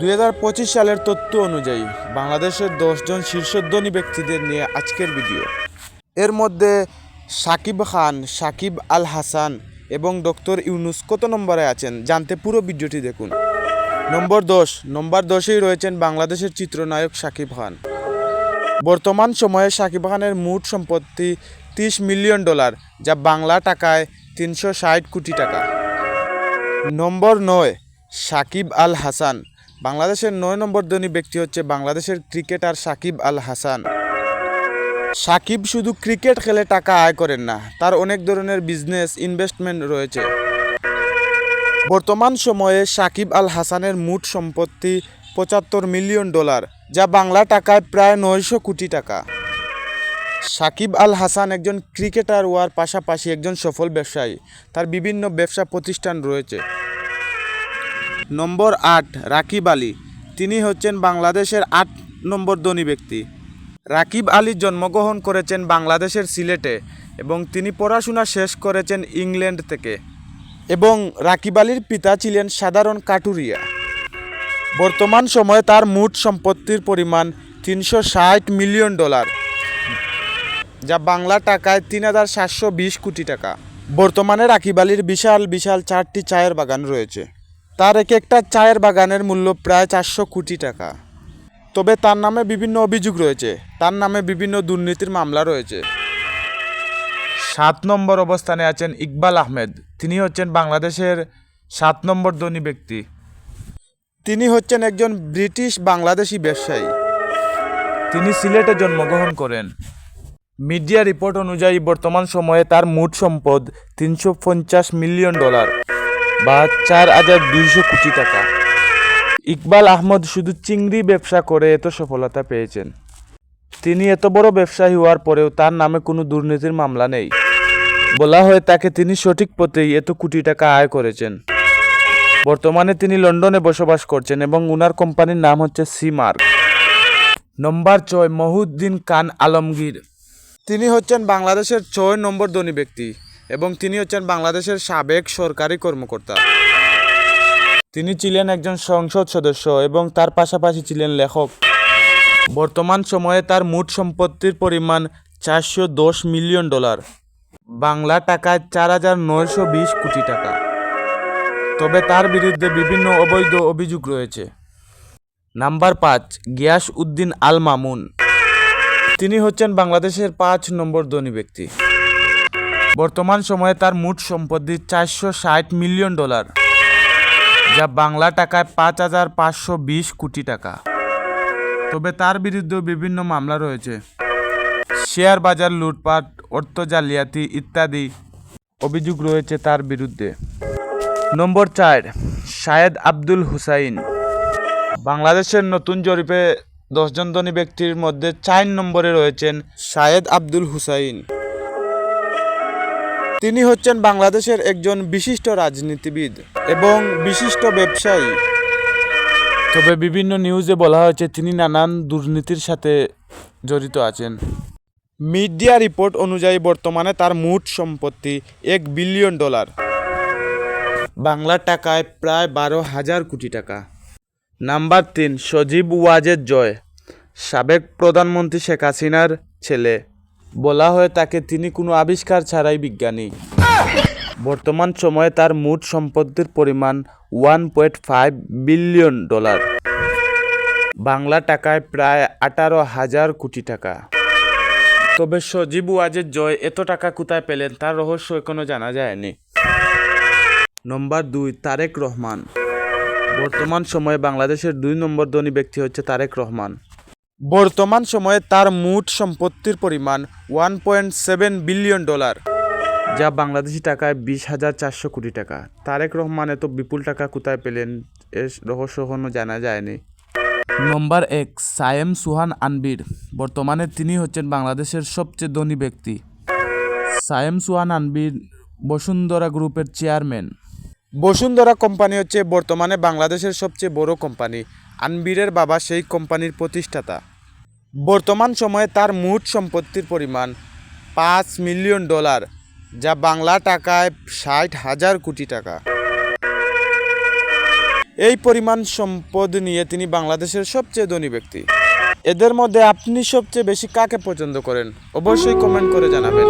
দু হাজার পঁচিশ সালের তথ্য অনুযায়ী বাংলাদেশের দশজন শীর্ষধনী ব্যক্তিদের নিয়ে আজকের ভিডিও। এর মধ্যে সাকিব খান, সাকিব আল হাসান এবং ডক্টর ইউনুস কত নম্বরে আছেন জানতে পুরো ভিডিওটি দেখুন। নম্বর দশ, নম্বর দশেই রয়েছেন বাংলাদেশের চিত্রনায়ক সাকিব খান। বর্তমান সময়ে সাকিব খানের মোট সম্পত্তি তিরিশ মিলিয়ন ডলার, যা বাংলা টাকায় তিনশো ষাট কোটি টাকা। নম্বর নয়, সাকিব আল হাসান বাংলাদেশের নয় নম্বর ধনী ব্যক্তি হচ্ছে বাংলাদেশের ক্রিকেটার সাকিব আল হাসান। সাকিব শুধু ক্রিকেট খেলে টাকা আয় করেন না, তার অনেক ধরনের বিজনেস, ইনভেস্টমেন্ট রয়েছে। বর্তমান সময়ে সাকিব আল হাসানের মোট সম্পত্তি পঁচাত্তর মিলিয়ন ডলার, যা বাংলা টাকায় প্রায় নয়শো কোটি টাকা। সাকিব আল হাসান একজন ক্রিকেটার হওয়ার পাশাপাশি একজন সফল ব্যবসায়ী, তার বিভিন্ন ব্যবসা প্রতিষ্ঠান রয়েছে। নম্বর আট, রাকিব আলী। তিনি হচ্ছেন বাংলাদেশের আট নম্বর ধনী ব্যক্তি। রাকিব আলী জন্মগ্রহণ করেছেন বাংলাদেশের সিলেটে এবং তিনি পড়াশোনা শেষ করেছেন ইংল্যান্ড থেকে। এবং রাকিব আলীর পিতা ছিলেন সাধারণ কাটুরিয়া। বর্তমান সময়ে তার মোট সম্পত্তির পরিমাণ তিনশো ষাট মিলিয়ন ডলার, যা বাংলা টাকায় তিন হাজার সাতশো বিশ কোটি টাকা। বর্তমানে রাকিব আলীর বিশাল বিশাল চারটি চায়ের বাগান রয়েছে। তার এক একটা চায়ের বাগানের মূল্য প্রায় চারশো কোটি টাকা। তবে তার নামে বিভিন্ন অভিযোগ রয়েছে। তার নামে বিভিন্ন দুর্নীতির মামলা রয়েছে। সাত নম্বর অবস্থানে আছেন ইকবাল আহমেদ। তিনি হচ্ছেন বাংলাদেশের সাত নম্বর ধনী ব্যক্তি। তিনি হচ্ছেন একজন ব্রিটিশ বাংলাদেশি ব্যবসায়ী। তিনি সিলেটে জন্মগ্রহণ করেন। মিডিয়া রিপোর্ট অনুযায়ী বর্তমান সময়ে তার মোট সম্পদ তিনশো পঞ্চাশ মিলিয়ন ডলার। বা চার হাজার দুইশো কোটি টাকা। ইকবাল আহমদ শুধু চিংড়ি ব্যবসা করে এত সফলতা পেয়েছেন। তিনি এত বড় ব্যবসায়ী হওয়ার পরেও তার নামে কোনো দুর্নীতির মামলা নেই। বলা হয় তাকে তিনি সঠিক পথেই এত কোটি টাকা আয় করেছেন। বর্তমানে তিনি লন্ডনে বসবাস করছেন এবং উনার কোম্পানির নাম হচ্ছে সিমার্ক। নম্বর ছয়, মহুদ্দিন খান আলমগীর। তিনি হচ্ছেন বাংলাদেশের ছয় নম্বর ধনী ব্যক্তি। এবং তিনি হচ্ছেন বাংলাদেশের সাবেক সরকারি কর্মকর্তা। তিনি ছিলেন একজন সংসদ সদস্য এবং তার পাশাপাশি ছিলেন লেখক। বর্তমান সময়ে তার মোট সম্পত্তির পরিমাণ চারশো দশ মিলিয়ন ডলার। বাংলা টাকায় চার হাজার নয়শো বিশ কোটি টাকা। তবে তার বিরুদ্ধে বিভিন্ন অবৈধ অভিযোগ রয়েছে। নাম্বার পাঁচ, গিয়াস উদ্দিন আল মামুন তিনি হচ্ছেন বাংলাদেশের পাঁচ নম্বর ধনী ব্যক্তি। বর্তমান সময়ে তার মোট সম্পত্তি চারশো ষাট মিলিয়ন ডলার, যা বাংলা টাকায় পাঁচ হাজার পাঁচশো বিশ কোটি টাকা। তবে তার বিরুদ্ধে বিভিন্ন মামলা রয়েছে। শেয়ার বাজার লুটপাট, অর্থ জালিয়াতি ইত্যাদি অভিযোগ রয়েছে তার বিরুদ্ধে। নম্বর চার শায়েদ আব্দুল হুসাইন। বাংলাদেশের নতুন জরিপে দশজন ধনী ব্যক্তির মধ্যে চার নম্বরে রয়েছেন শায়েদ আব্দুল হুসাইন। তিনি হচ্ছেন বাংলাদেশের একজন বিশিষ্ট রাজনীতিবিদ এবং বিশিষ্ট ব্যবসায়ী। তবে বিভিন্ন নিউজে বলা হয়েছে তিনি নানান দুর্নীতির সাথে জড়িত আছেন। মিডিয়া রিপোর্ট অনুযায়ী বর্তমানে তার মোট সম্পত্তি এক বিলিয়ন ডলার। বাংলা টাকায় প্রায় বারো হাজার কোটি টাকা। নাম্বার তিন সজীব ওয়াজেদ জয় সাবেক প্রধানমন্ত্রী শেখ হাসিনার ছেলে। বলা হয় তাকে তিনি কোনো আবিষ্কার ছাড়াই বিজ্ঞানী। বর্তমান সময়ে তার মোট সম্পত্তির পরিমাণ one point five billion dollar Bangla টাকায় প্রায় আঠারো হাজার কোটি টাকা। তবে সজীব ওয়াজের জয় এত টাকা কোথায় পেলেন তার রহস্য এখনও জানা যায়নি। নম্বর দুই, তারেক রহমান। বর্তমান সময়ে বাংলাদেশের দুই নম্বর ধনী ব্যক্তি হচ্ছে তারেক রহমান। বর্তমান সময়ে তার মোট সম্পত্তির পরিমাণ one point seven billion dollar যা বাংলাদেশি টাকায় বিশ হাজার চারশো কোটি টাকা। তারেক রহমান এত বিপুল টাকা কোথায় পেলেন এর রহস্য এখনও জানা যায়নি। নম্বর এক সায়েম সুহান আনবির। বর্তমানে তিনি হচ্ছেন বাংলাদেশের সবচেয়ে ধনী ব্যক্তি। সায়েম সুহান আনবির বসুন্ধরা গ্রুপের চেয়ারম্যান। বসুন্ধরা কোম্পানি হচ্ছে বর্তমানে বাংলাদেশের সবচেয়ে বড় কোম্পানি। আনবিরের বাবা সেই কোম্পানির প্রতিষ্ঠাতা। বর্তমান সময়ে তার মোট সম্পত্তির পরিমাণ পাঁচ মিলিয়ন ডলার, যা বাংলা টাকায় ষাট হাজার কোটি টাকা। এই পরিমাণ সম্পদ নিয়ে তিনি বাংলাদেশের সবচেয়ে ধনী ব্যক্তি। এদের মধ্যে আপনি সবচেয়ে বেশি কাকে পছন্দ করেন, অবশ্যই কমেন্ট করে জানাবেন।